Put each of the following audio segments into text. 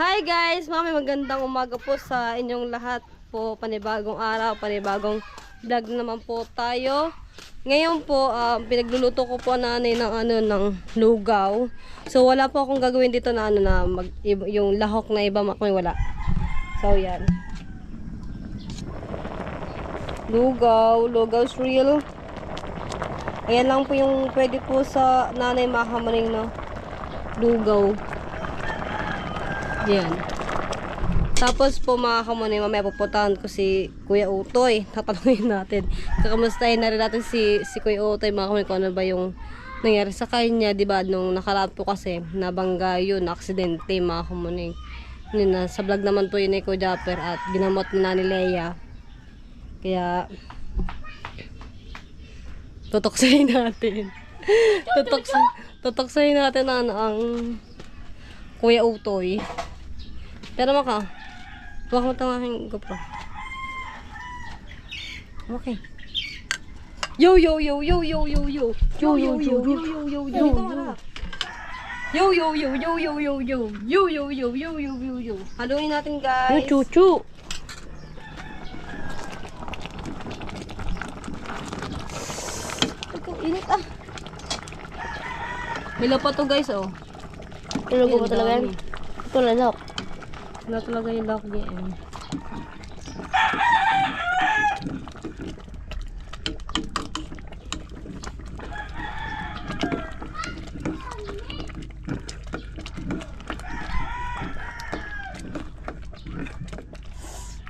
Hi guys! Mami, magandang umaga po sa inyong lahat po. Panibagong araw, panibagong vlog naman po tayo. Ngayon po, ah, pinagluluto ko po nanay ng ano ng lugaw. So wala po akong gagawin dito na ano na mag, yung lahok na iba makoy wala. So yan. Lugaw, lugaw's real. Ayan lang po yung pwede po sa nanay makamaring no. Lugaw. Yan. Tapos po mga kamunay, mamaya pupuntahan ko si Kuya Utoy. Tatanungin natin. Kakamustahin na rin natin si, si Kuya Utoy mga kamunay kung ano ba yung nangyari sa kanya. di ba Nung nakaraan po kasi, nabangga yun, aksidente mga kamunay. Yun na, sa vlog naman po yun ni Kuya Japper at ginamot ni Nani Leia. Kaya, tutoksahin natin. Tutoksa, tutoksahin natin ang, ang Kuya Utoy. Pero mo ka. Huwag mo itong aking GoPro. Okay. Yo, yo, yo, yo, yo, yo, yo. Yo, yo, yo, yo, yo, yo, yo. Yo, yo, yo, yo, yo, yo, yo. Yo, yo, yo, yo, yo, yo, yo. Haluin natin, guys. Yo, chu, chu. Ito, init ah. Milo pa to, guys, oh. Ilago pa talaga yan. Ito, lalak. Wala talaga yung lock game.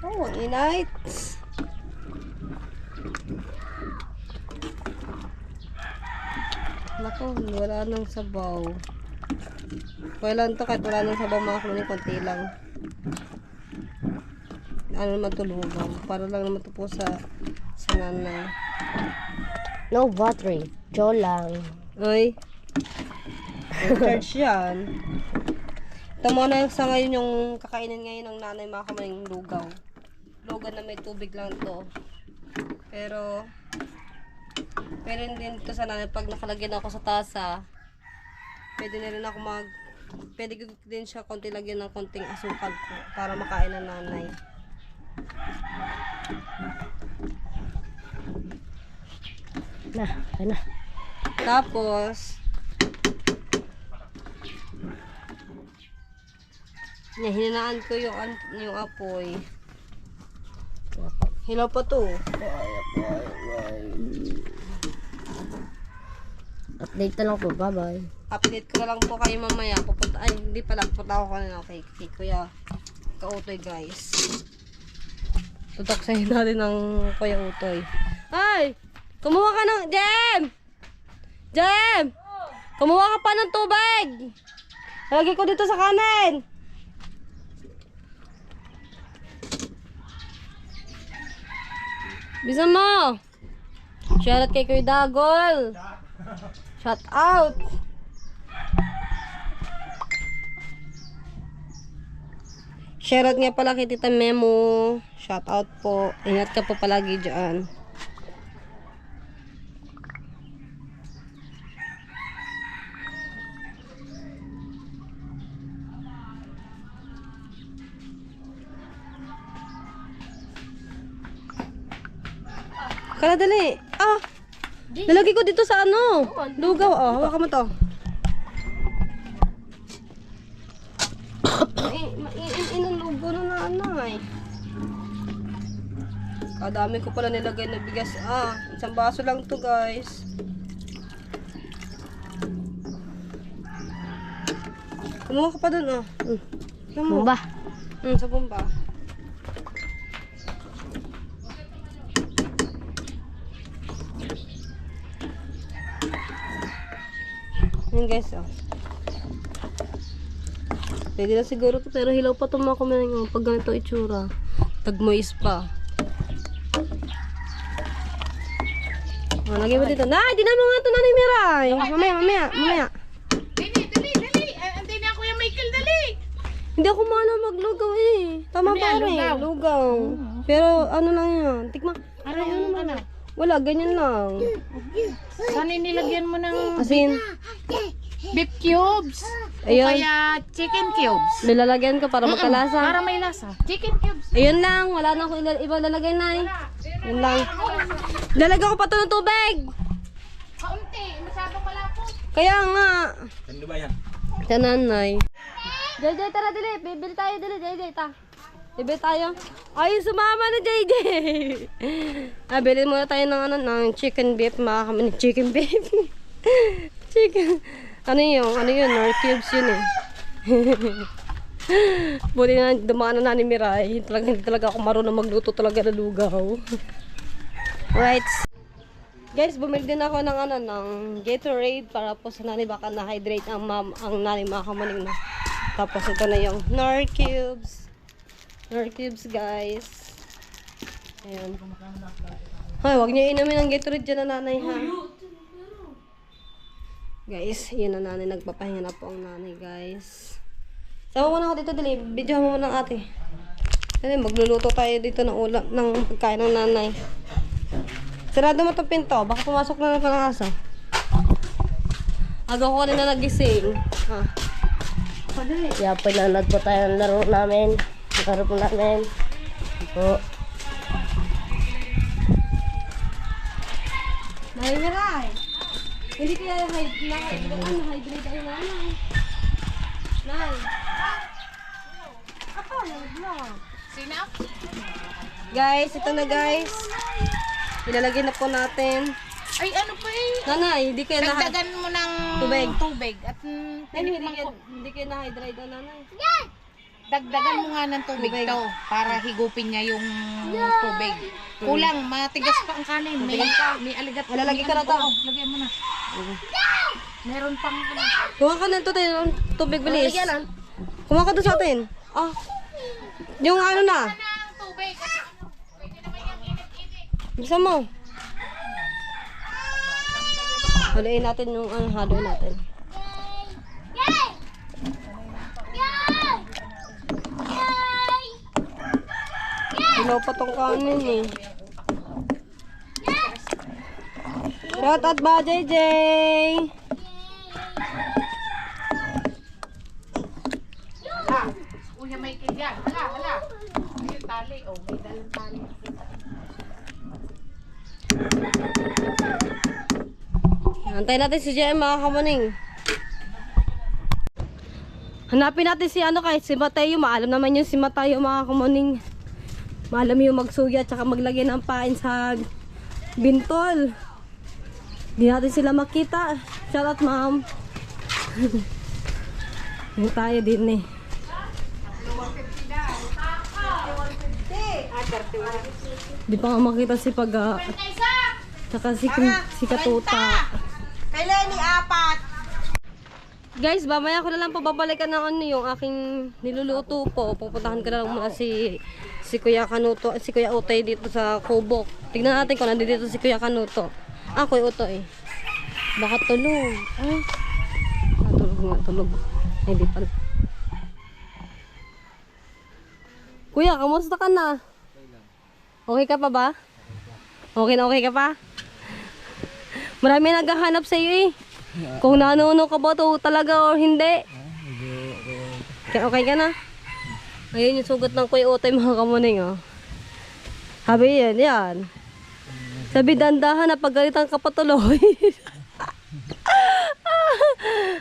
Oh, init. Naku, wala nang sabaw. Wala to kahit wala nang sabaw mga kumain, konti lang. Ano naman tulugan. Para lang naman po sa sa nanay. No watering. Joe lang. Ay. Ang charge yan. Ito muna sa ngayon yung kakainin ngayon ng nanay mga kamaing lugaw. Lugaw na may tubig lang to. Pero, pero din to sa nanay pag nakalagyan ako sa tasa, pwede na rin ako mag, pwede ko din siya konti lagyan ng konting asukal ko para makain ng nanay. Na, kaya na. Tapos, Nahinaan ko yung, yung apoy. Hilaw pa to. Update na lang po. Bye-bye. Update ko na lang po kayo mamaya. Pupunta, ay, hindi pala. Pupunta ako kanina kay, kay Kuya Kautoy, guys. Tutok sa'yo natin ng Kuya Utoy. Ay! Kumuha ka ng... Jem! Jem! Kumuha ka pa ng tubig! Lagay ko dito sa kanin! Bisa mo! Shoutout kay Kuya Dagol! Shout out! Shoutout nga pala kay Tita Memo. Shout out po. Ingat ka po palagi dyan. Kala dali. Ah! Nalagay ko dito sa ano? Lugaw. Oh, hawakan mo to. Maiin ang lugaw na nanay. Kadami ko pala nilagay na bigas. Ah, isang baso lang to guys. Kumuha ka pa dun oh. Mm. Yan mo. Bumba. Mm, sa bomba. Yan guys, oh. Pwede na siguro to, pero hilaw pa itong mga kumain yung pag ganito itsura. Tagmois pa. Oh, lagay mo dito. Nay, di na mo nga ito na ni Miray. Mamaya, mamaya, mamaya. Dali, dali, dali. Antay na Kuya Michael, dali. Hindi ako mahala maglugaw eh. Tama Ano pa yan, rin. lugaw? Lugaw. Pero ano lang yan. Tikma. Aray, ano na? Wala, ganyan lang. Saan inilagyan mo ng... Asin. Beef cubes. O Ayun. kaya chicken cubes. Nilalagyan ko para magkalasa. Para may lasa. Chicken cubes. Ayun lang, wala na akong ila- ibang lalagay na eh. Yun lang. Lalagyan ko pa to ng tubig. Kaunti. Masyado malapot. Kaya nga. Ano ba yan? Sa nanay. JJ, tara dili. Bibili tayo dili, JJ, ta. Bibili tayo. Ay, sumama na, JJ. ah, bili muna tayo ng, ano, ng chicken beef. Mga kami chicken beef. chicken. Ano yung, ano yun, nor cubes yun eh. Buti na dumaan na ni Mirai. Talaga, hindi talaga ako marunong magluto talaga ng lugaw. right. Guys, bumili din ako ng ano ng Gatorade para po sa nani baka na-hydrate ang mom, ang nani mga kamaning na. Tapos ito na yung Nor Cubes. Nor Cubes, guys. Ayan. Hoy, wag niyo inumin ang Gatorade dyan na nanay ha. Guys, yun na nanay. Nagpapahinga na po ang nanay, guys. Sama mo na ako dito, dali. Video mo ng ate. Dali, magluluto tayo dito ng ulam, ng pagkain ng nanay. Sarado mo itong pinto. Baka pumasok na naman ang aso. Agaw ko na nagising. Ah. Padali. Kaya pinanood po tayo ng laro namin. Laro po namin. Po. Nay, miray. Hindi kaya na ano, hydrate ay nanay. Nay. Ako, nag-vlog. Sino? Guys, ito na guys. Ilalagay na po natin. Ay, ano pa eh. Nanay, hindi kaya na Dagdagan mo ng Tubig. tubig at mm, hindi, ko. hindi kaya na-hydrate ang nanay. Dagdagan mo nga ng tubig, Tubig. to para higupin niya yung tubig. Kulang, matigas pa ang kanin. May, may aligat. Lalagay ko na to. Oo, lagyan mo na. Meron pang ano. Kuha ka na ito tayo ng tubig bilis. Kuha ka doon sa atin. Ah. Yung ano na. ng tubig. Bisa mo. Haluin natin yung ano, halo natin. Ilaw pa tong kanin eh. Shout out ba, JJ? Kuya Michael yan. Hala, hala. Ayun, tali. Oh, may dalang tali. Antay natin si JM mga kamaning. Hanapin natin si ano kahit si Mateo. Maalam naman yung si Mateo mga kamaning. Maalam yung magsuya at saka maglagay ng pain sa bintol. Hindi natin sila makita. Shout out ma'am. Yung tayo din eh. Di pa nga makita si Paga. Saka si, si Katuta. Kailan ni apat? Guys, mamaya ko na lang po babalikan ng ano yung aking niluluto po. Pupuntahan ko na lang muna si si Kuya Kanuto, si Kuya Utoy dito sa Kubok. Tignan natin kung nandito si Kuya Kanuto. Ah, Kuya Utoy. Baka tulog. Ah, tulog nga, tulog. Ay, di pala. Kuya, kamusta ka na? Okay ka pa ba? Okay na okay ka pa? Marami naghahanap sa iyo eh. Kung nanuno ka ba to talaga or hindi. Okay, okay ka na? Ayun yung sugat ng kuya utay mga kamuning oh. Sabi yan, yan. Sabi dandahan na pagalitan ka patuloy.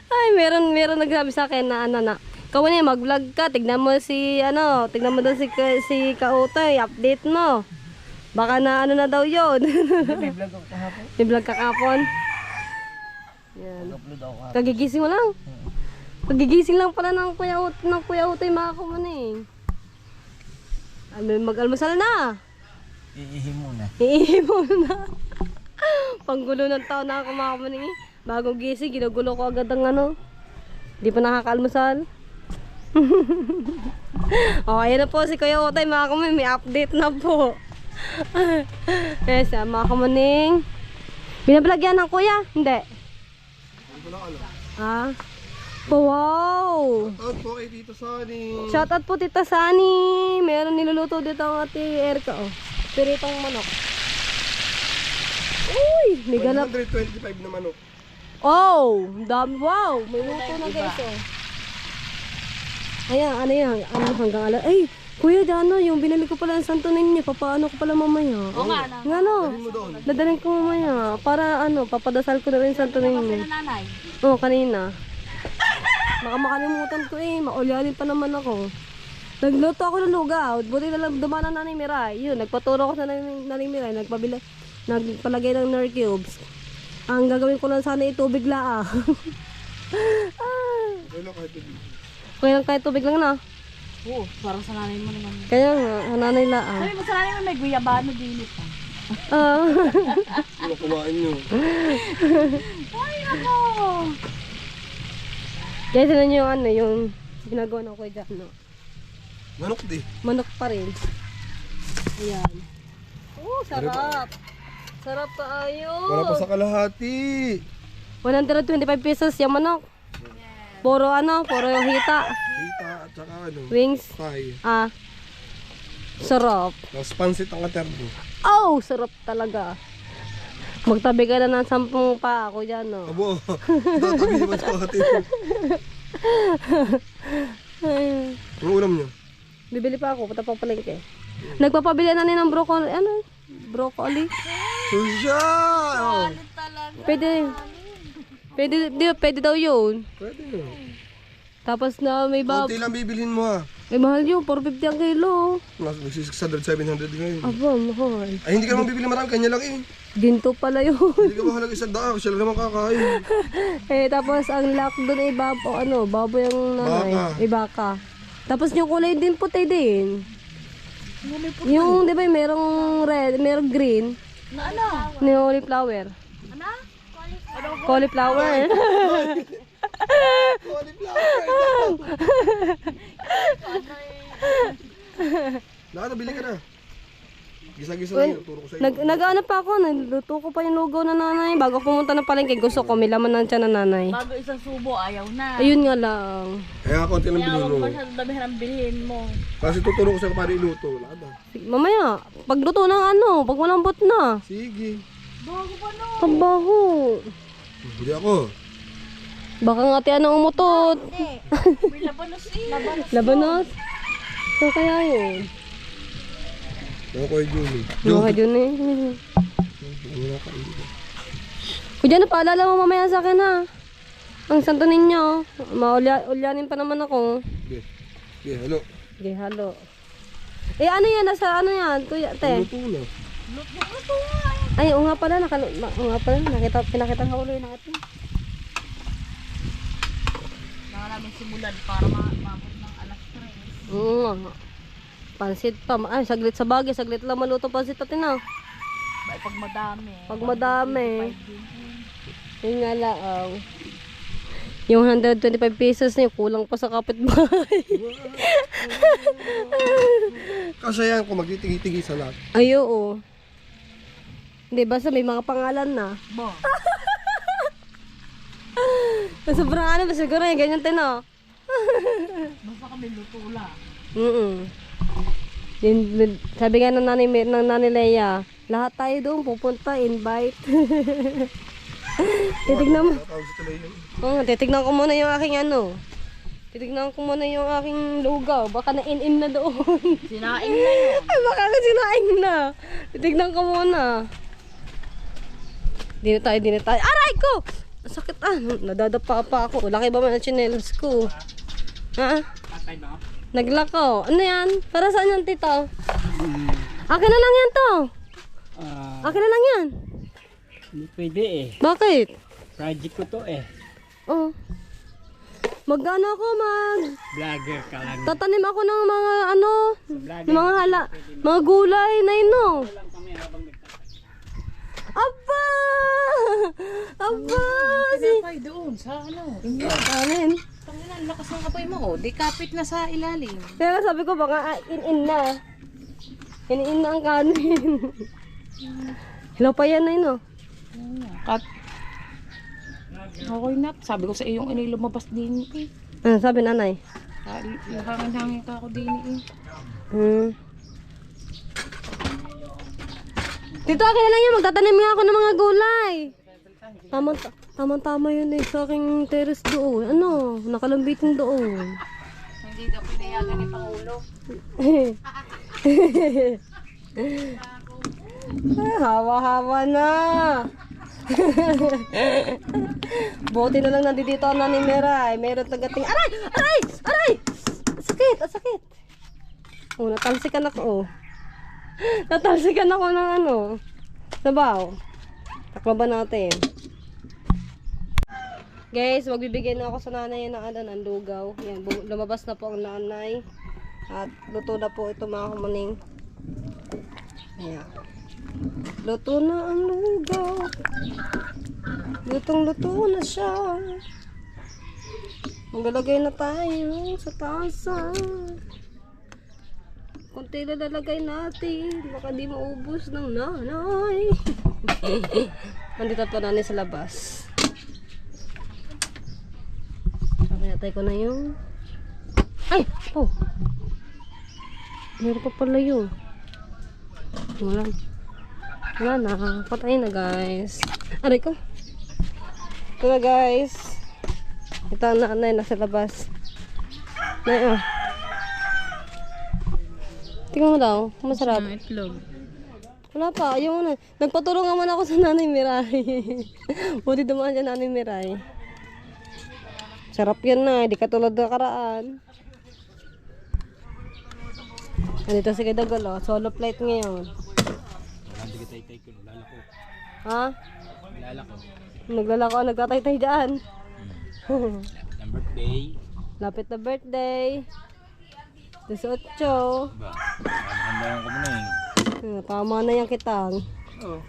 Ay, meron meron nagsabi sa akin na ano na. Kamuning mag-vlog ka, tignan mo si ano, tignan mo daw si si Kautoy, update mo. Baka na ano na daw 'yon. Vlog ako kahapon. I-vlog ka kapon. Yan. Upload ako kahapon. Kagigising mo lang. Kagigising lang pala ng kuya ut ng kuya utoy mga kumaning. Ano mag-almusal na. Iihi muna. Iihi mo na. Panggulo ng tao na ako mga kumaning. eh. Bagong gising, ginugulo ko agad ang ano. Di pa nakakaalmusal. oh, ayan na po si Kuya Utay mga kumaning. May update na po. yes, ah, mga kumaning. Binablagyan ng kuya? Hindi. Ah. Wow! Out po kay Tito Sonny. Shoutout po Tita Sani. Meron niluluto dito ang ate Erika. Oh. Piritong manok. Uy! May ganap. 125 na manok. Oh, dami. Wow, may luto na guys oh. Ayan, ano yan? Ano hanggang alas? Ay, Kuya Dano, yung binili ko pala ng Santo Niño, papaano ko pala mamaya? Oo nga na. Nga no, dadalhin ko mamaya. Para ano, papadasal ko na rin Santo Niño. nanay. Oo, kanina. Baka makalimutan ko eh, maulyanin pa naman ako. Nagluto ako ng lugaw, buti na lang dumana na ni Mirai. Yun, nagpaturo ko sa nanay nanay Mirai, nagpabila, nagpalagay ng nerd cubes. Ang gagawin ko lang sana ay tubig la ah. Wala kahit hindi. Kaya lang kahit tubig lang na. Oo, parang sa nanay mo naman. Kaya nga, ang nanay la ah. Sabi mo sa nanay mo may guyabano din ito. Ah. Wala kumain nyo. Ay, ako! Kaya sila niyo yung ano, yung ginagawa ng kuya dyan, no? Manok di. Manok pa rin. Ayan. Oh, sarap. Sarap kaayo. Wala pa sa kalahati. 125 pesos yung manok. Puro ano, puro yung hita. Kita at saka ano. Wings. Pie. Ah. Sarap. Tapos pansit ang katerbo. Oh, sarap talaga. Magtabi ka na ng sampung pa ako dyan, no? Abo. Tatabi mo sa atin. Ang ulam nyo. Bibili pa ako, punta pa palengke. Nagpapabili na rin ng broccoli, ano? Broccoli? Susya! Pwede. Pwede, pwede daw yun. Pwede nyo. Tapos na may bab... Kunti lang bibilhin mo ha. May mahal yun, 450 ang kilo. Mas magsi 600, 700 ngayon. Aba, mahal. Ay, hindi ka naman bibili marami. Kanya lang eh. Ginto pala yun. Hindi ka mahalaga isang daan. Siya lang naman kakain. eh, tapos ang lock doon ay bab, o ano, baboy ang nanay. Baka. Ay, baka. Tapos yung kulay din puti din. Yung, di ba, merong red, merong green. Na ano? Ni cauliflower. Ano? Cauliflower. Lahat, bili ka na. Gisa-gisa lang yun. Turo ko sa iyo. Nag, nag-ano pa ako, nagluto ko pa yung lugaw na nanay. Bago pumunta ng palengke, gusto ko, may laman ng tiyan na nanay. Bago isang subo, ayaw na. Ayun nga lang. Kaya konti lang bilhin mo. Masyado damihan ang bilhin mo. Kasi tuturo ko sa paano iluto. Ah. Mamaya, pagluto ng ano, pag malambot na. Sige. Kabaho. Hindi ako. Baka nga tiyan ang umutot. May labanos eh. Labanos. Labanos. So kaya yun. Ako kay Juni. Ano ka dyan eh. Wala ka hindi. Kuya, na paalala mo mamaya sa akin ha. Ang santo ninyo. Maulyanin pa naman ako. Sige. Sige, hello. Okay, halo. Eh ano yan? Nasa ano yan? Kuya, te. Luto na. Ay, oo nga pala. Naka, ma- oo nga pala. Nakita, pinakita ka ulo natin. Naka namin simulan para ma maabot ng alas 3. Oo nga. Pansit pa. Ay, saglit sa bagay. Saglit lang maluto pansit natin ah. Ba, pag madami. Pag madami. Yun nga lang. ah. yung 125 pesos niyo, kulang pa sa kapitbahay. Kasi yan, kung magtitingi-tingi sa lahat. Ay, oo. Hindi, basta may mga pangalan na. Bo. Sobrang ano ba siguro eh, ganyan din oh. Basta kami luto lang. Mm Din, sabi nga ng nanay, ng nanay Leia, lahat tayo doon pupunta, invite. titignan mo. Oo, titignan ko muna yung aking ano. Titignan ko muna yung aking lugaw. Baka na-in-in na doon. Sinaing na yun. Ay, baka na sinaing na. Titignan ko muna. Di na tayo, di na tayo. Aray ko! Sakit ah. Nadadapa pa ako. Laki ba man ang chinelas ko? Ha? Naglako. Ano yan? Para saan yan, tito? Akin na lang yan to. Akin na lang yan. Hindi pwede eh. Bakit? Project ko to eh. Oh. Magano ako mag... Vlogger ka lang. Tatanim ako ng mga ano, Vlogger. ng mga hala, mga gulay na ino. Aba! Aba! Si... Pinapay doon sa ano. Amin. Tanginan, lakas ng kapoy mo. Oh. Di kapit na sa ilalim. Kaya sabi ko baka ah, in-in na. In-in na ang kanin. Hello pa yan na yun oh. Kat. Okay na. Sabi ko sa iyo yung inay lumabas din eh. Ano sabi nanay? Hangin-hangin ka ako din eh. Hmm. Dito akin na lang yan, magtatanim nga ako ng mga gulay. Tama, Tama-tama yun eh sa aking terrace doon. Ano? Nakalambitin doon. Hindi daw pinayagan ni Pangulo. Ah, Hawa-hawa na. Buti na lang nandito ang nani Meray. Meron tagating. Aray! Aray! Aray! Sakit! Sakit! Oh, natalsikan ako. Oh. Natalsikan ako ng ano. Sabaw. Takma ba natin? Guys, magbibigay na ako sa nanay ng ano, ng lugaw. Yan, lumabas na po ang nanay. At luto na po ito mga kamaning. Ayan. Luto na ang lugaw. Lutong luto na siya. Maglalagay na tayo sa tasa. Kunti na lalagay natin. Baka di maubos ng nanay. Nandito pa nanay sa labas. Pinatay ko na yung... Ay! Oh! Meron pa pala yun. Wala. Wala na. Patay na guys. Aray ko. Ito na guys. Ito ang nanay nasa labas. Na, oh. Tingnan mo daw. Masarap. itlog. Wala pa. Yung ano. Nagpatulong naman ako sa nanay Miray. Buti dumaan dyan nanay Miray. Sarap yan na. Di katulad na karaan. Andito si Kidagalo. Solo plate ngayon. Hindi kita itay ko, lalako. Ha? Lalako. Naglalako, nagtatay-tay dyan. Ng birthday. Lapit na birthday. 18. Ba, handa ko muna eh. Tama na yung kitang. Oo.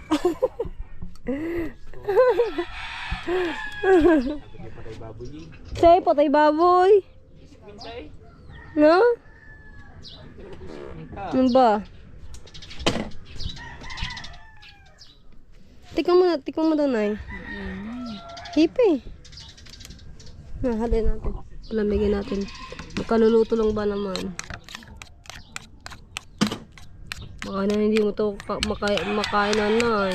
Eh. Say, patay baboy. No? Ano ba? Tikman mo na, tikman mo daw. Na, halin natin. Palamigin natin. Makaluluto lang ba naman? Baka na hindi mo to ka- maka- makain na, Nay.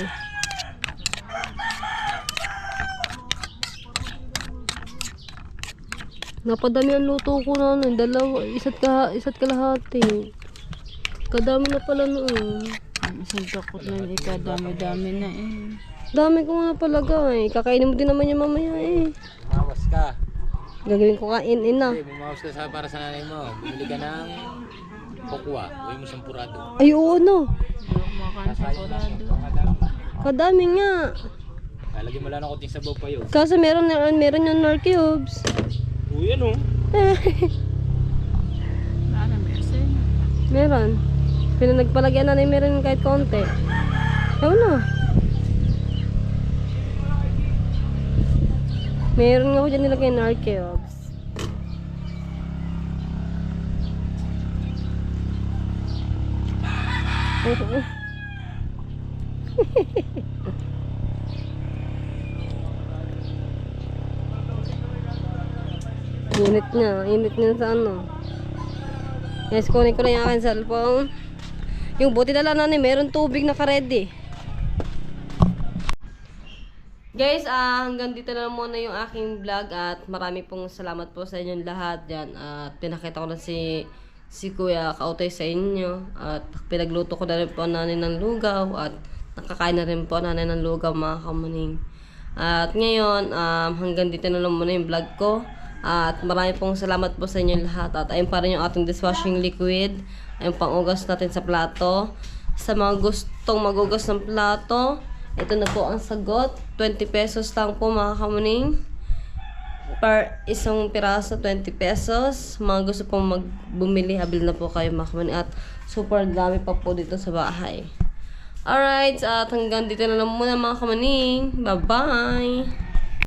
Napadami ang luto ko na nun. Dalawa, isa't, ka, isa't kalahati. Kadami na pala noon. Isang takot na hindi ka dami-dami na eh. Dami ko nga palagay. Kakainin mo din naman yung mamaya eh. Mawas ka. Gagawin ko kain-in na. Hindi, bumawas ka sa para sa nanay mo. Bumili ka ng kokwa. Huwag mo siyang purado. Ay, oo no. Kumakain sa kolado. Kadami nga. Lalagyan mo lang ng konting sabaw pa yun. Kasi meron, na- meron yung nor cubes. Uy, ano? Ano, meron? meron. Pinanagpalagyan na ni meron kahit konti. Ewan na. Meron nga ako dyan nilagay nor cubes. Init niya. Init niya sa ano. Yes, kunin ko na yung aking cellphone. Yung buti na lang na meron tubig na ka-ready. Guys, ah, hanggang dito na lang muna yung aking vlog at marami pong salamat po sa inyong lahat dyan. At pinakita ko na si si Kuya Kautoy sa inyo. At pinagluto ko na rin po nanay ng lugaw at nakakain na rin po nanay ng lugaw mga kamuning. At ngayon, um, hanggang dito na lang muna yung vlog ko. At marami pong salamat po sa inyo lahat. At ayun pa rin yung ating dishwashing liquid. Ayun pang-ugas natin sa plato. Sa mga gustong magugas ng plato, ito na po ang sagot. 20 pesos lang po mga kamuning. Per isang piraso, 20 pesos. Mga gusto pong magbumili, habil na po kayo mga kamuning. At super dami pa po dito sa bahay. Alright, at hanggang dito na lang muna mga kamaning. Bye-bye!